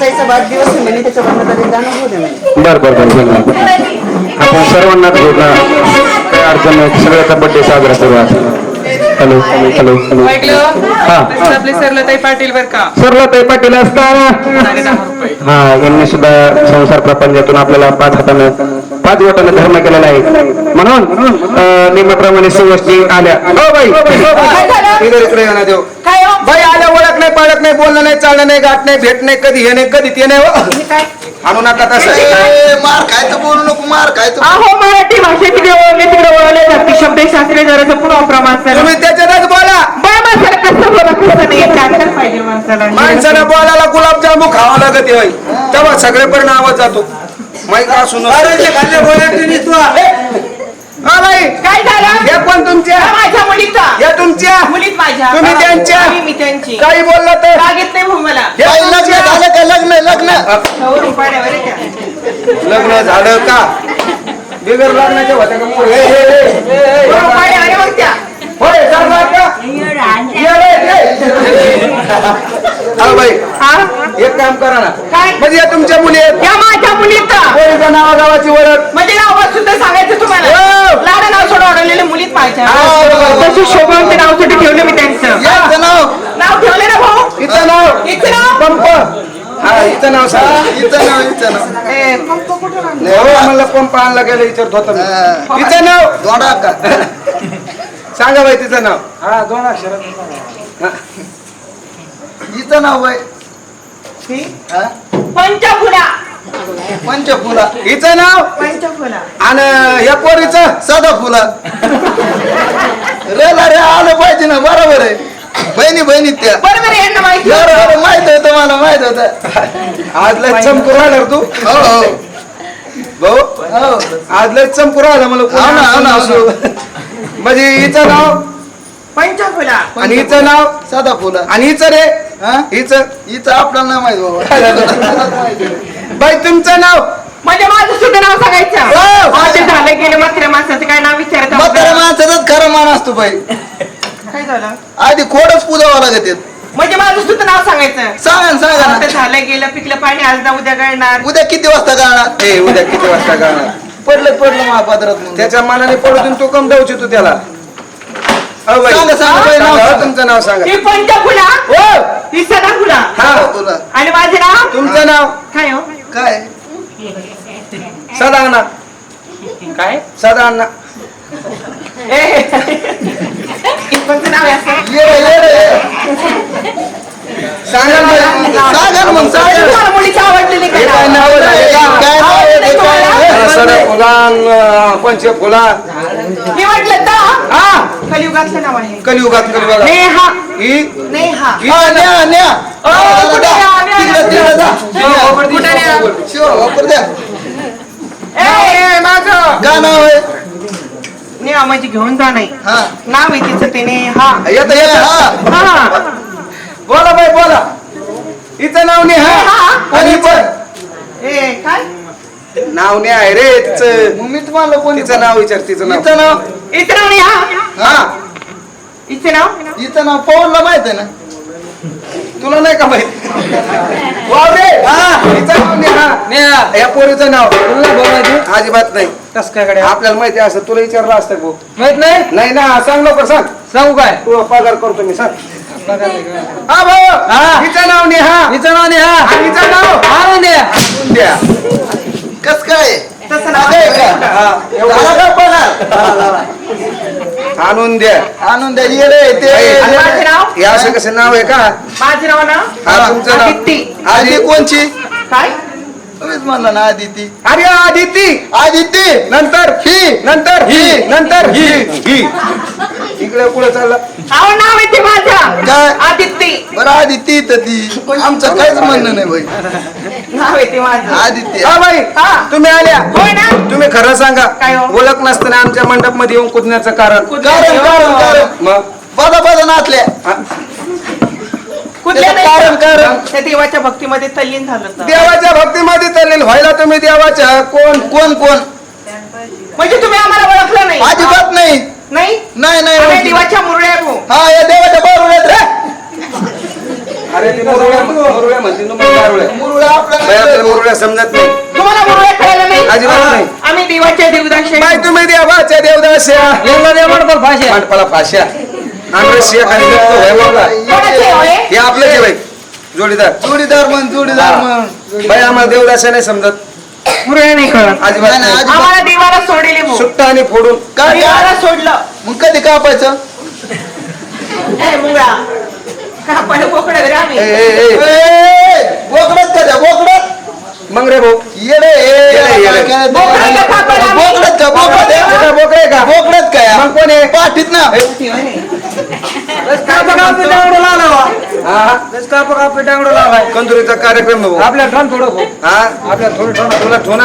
आपल्या श्रुतीचा वाढदिवस आहे म्हणे त्याच्याबद्दल तरी गाणं होऊ दे म्हणे. बर बर बर बर आपण सर्वांना काही अडचण नाही सगळ्याचा बर्थडे साजरा करू आज हॅलो हॅलो हॅलो ऐकलं? हा आपले सरलताई पाटील बर का? सरला ताई पाटील असताना. आणि दहा रुपये. हा यांनी सुद्धा संसार प्रपंचातून आपल्याला पाच हातानं पाच बोटानं धर्म केलेला आहे. म्हणून अं, नियमाप्रमाणे सुवष्टी आल्या. हो बाई. इकडे इकडे येणार देव. हो? बाई आल्या ओळख नाही पाळख नाही बोलणं नाही चालणं नाही गाठ नाही भेट नाही कधी हे नाही कधी ते नाही हो. हे काय? आणू नका तसं. ए, मार खायचं बोलू नको मार खायचं अहो मराठी भाषा तिकडे वळले तिकडे वळले जाते शब्दशास्त्रीय जरा जपून वापरा माणसाला तुम्ही त्याच्यातच बोला. माणसाला कसं बोला कसं नाही याची अक्कल पाहिजे माणसाला. माणसाला बोलायला गुलाबजामू खावा लागत होय. तेव्हा सगळे पण आवाज जातो. माईक असून काय झालं? या पण तुमच्या. हा, माझ्या मुलीचा. या तुमच्या मुलीत माझ्या तुम्ही त्यांच्या? मी मी त्यांची काही बोलला तर रागीत नाही मला लग्न तुमच्या. झालं का लग्न लग्न का? लग्न झालं का बिगर लग्नाच्या होत्या का पोरी? हे, हे, हे, हे, हे. नवरून पाड्यावर आहे मग त्या होय, चालणार का? ये रे, ये. हा बाई हा एक काम करा ना काय? म्हणजे या तुमच्या मुली आहेत या माझ्या मुलीचा पोरीच्या नावागावाची ओळख म्हणजे नाव सुद्धा सांगायचं तुम्हाला हो. लहान नाव सोडून ओढवलेले मुलीत माझ्या हा, बरोबर. तशी शोभावंत नाव सुद्धा ठेवलं मी त्यांचं. याचं नाव. नाव ठेवले ना भाऊ? हिचं नाव. हिचं नाव? पंप हा नाव सांगा. इथं नाव इथं नाव. ए, पंप कुठं राहिला? हो म्हणलं पंप आणला गेलं विचारत होता. हा. हिचं नाव. दोडा का सांगा बाई तिचं नाव. हा दोन अक्षर इथं नाव बाई. ही? पंचफुला. हिचं नाव? पंचफुला. आणि या पोरीचं सदाफुला. रेला रे आलं पाहिजे ना बरोबर आहे. बहिणी बहिणी त्या. बरोबर आहे, यांना माहिती होतं. बरोबर माहीत होतं मला माहीत होतं. आज लय चमकू राहिला रे तू. हो हो. भाऊ हो. आज लय चमकू राहिला मला हो ना, हो ना, हो ना. म्हणजे हिचं नाव? पंचफुला. आणि हिचं नाव? सदाफुला. आणि हिचं रे? हा? हिचं? इथं आपल्याला नाही माहीत बाबा. बाई तुमचं नाव? म्हणजे माझं सुद्धा नाव सांगायचं. हो. झालं गेले म्हाताऱ्या माणसाचं काय नाव विचारायचं म्हाताऱ्या? माणसाचाच खरं मान असतो बाई. काय झालं? आधी खोडच पुजावं लागत येत म्हणजे माझं सुद्धा नाव सांगायचं. सांगा ना सांगा आता ना झालं गेलं पिकलं पाणी आज ना उद्या गळणार. उद्या किती वाजता गाणार ए उद्या किती वाजता गाणार पडलं पडलं महापात्रात म्हणून. त्याच्या मनाने पडून तू कम देऊ तू त्याला. अहो बाई, सांगा, सांगा, बाई, नाव सांगा, सांगा. तुमचं नाव सांगा. ही पंचफुला हो. ही हा. तुला आणि माझे नाव? तुमचं नाव? काय हो? काय सदा अण्णा काय सदा. सांगा ना. सांगा ना मग सांगा ना. तुम्हाला मुलीची आवडलेली हे काय काय नाव? नाव झाले का? काय नाव आहे ते काय नाव आहे? सडा फुलान पंच फुलान मी म्हटलं तर हा कलियुगातलं नाव आहे कलियुगात कलियुगात नेहा ही नेहा न्या, न्या. नाव आहे? नेहा म्हणजे घेऊन जा नाही. हा. नाव आहे तिचं ते नेहा येत येत हा. हा. बोला बाई बोला. हिचं नाव नेहा नेहा. आणि हिचं? ए काय? नाव ने आहे रे तिचं मग मी तुम्हाला कोणी तिचं नाव विचार तिचं नाव. इथं नाव इथं नाव नेहा हा. इथं नाव? इथं नाव पवनला माहीत आहे ना? तुला नाही का माहीत? वाव रे! हा हिचं नाव नेहा नेहा. या पोरीचं नाव. तुला बोलायची? अजिबात नाही. कस काय कडे आपल्याला माहिती असं तुला विचारलं असतं भाऊ माहीत नाही? नाही ना सांग लवकर सांग. सांगू काय? तू पगार करतो मी सांग. हा भाऊ. हा. हिचं नाव नेहा. हिचं नाव नेहा. आणि हिचं नाव? आनंद द्या. कस काय? तसं नाव का? हा, झाला एवढं. का पगार? आणून द्या आणून द्या ये रे ते आणि माझं नाव हे असं कसं नाव आहे का माझं नाव ना हा तुमचं नाव आधी कोणची काय तुम्हीच म्हणला ना आदिती अरे आदिती आदिती नंतर ही नंतर ही. नंतर ही ही इकडे पुढे चालला अहो नाव आहे ते माझं. काय? आदिती बरं आदिती तर ती. आमचं काहीच म्हणणं नाही बाई. नाव आहे ते माझं. आदित्य. हा बाई हा. तुम्ही आल्या. होय ना? तुम्ही खरं सांगा. काय हो? ओळख नसताना आमच्या मंडपमध्ये येऊन कुदण्याचं कारण. कारण कारण कारण. मग? बदा बदा नाचल्या. कुठल्या त्याचं कारण कारण. त्या देवाच्या भक्तीमध्ये तल्लीन झालं. देवाच्या भक्तीमध्ये चाललेल व्हायला तुम्ही देवाच्या. कोण कोण कोण? म्हणजे तुम्ही आम्हाला ओळखलं नाही. अजिबात नाही. नाही? नाही नाही आम्ही ओळखलं. देवाच्या मुरळ्या भाऊ हा या देवाच्या बारून येत रे. अरे ते मुरळ्या मुरळ्या म्हणते ना मग दारुळ्या. मुरळा आपल्याला बाई, आपल्याला कळतो. मुरळ्या समजत नाही. तुम्हाला मुरळ्या कळायला नाही? अजिबात नाही. आम्ही देवाच्या देवदाशी बाय तुम्ही देवाच्या देवदास्या यांना द्या म्हणतो भाषा मांडपाला फाश्या आंध्र शिया खाली निघतो, हे बघा. कोणाचे होय? हे आपलं जे बाई जोडीदार. जोडीदार म्हण जोडीदार म्हण. बाई आम्हाला देवदास्या नाही समजत. मुरळ्या नाही कळत. अजिबात नाही, नाही नाही. आम्हाला देवाला सोडले भाऊ. सुट्टा आणि फोडून. काय देवाला सोडलं? मग कधी कापायचं? ए, मुंगळा कापायला बोकडं रे आम्ही. ए, ए, ए. बोकडत का बोकडत? मग रे भाऊ. येडे येडे, येडे. बोकडं का आम्ही? बोकडत का? बोकडत काय बोकडे का? बोकडत काय मग कोण आहे? पाठीत ना. कंदुरीचा कार्यक्रम भाऊ. आपल्या ठाण थोडं भाऊ. हा? आपल्या थोडी ठोना तुला ठोना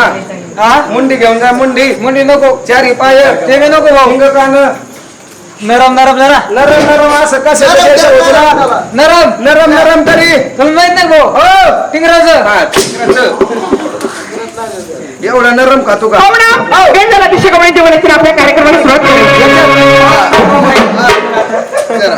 हा? मुंडी घेऊन जा मुंडी. मुंडी नको. चारी पाय ते बी नको भाऊ. हिंग कान नरम नरम जरा. नरम नरम असं कसं नरम, देश नरम? नरम. नरम नरम नरम तरी. तुम्ही माहीत नाही भाऊ. हो. टिंगराचं हा, तिकडचं. एवढा नरम खातो का? पाहुणा, वेळेस आपल्या कार्यक्रमाला सुरुवात करू. जरा.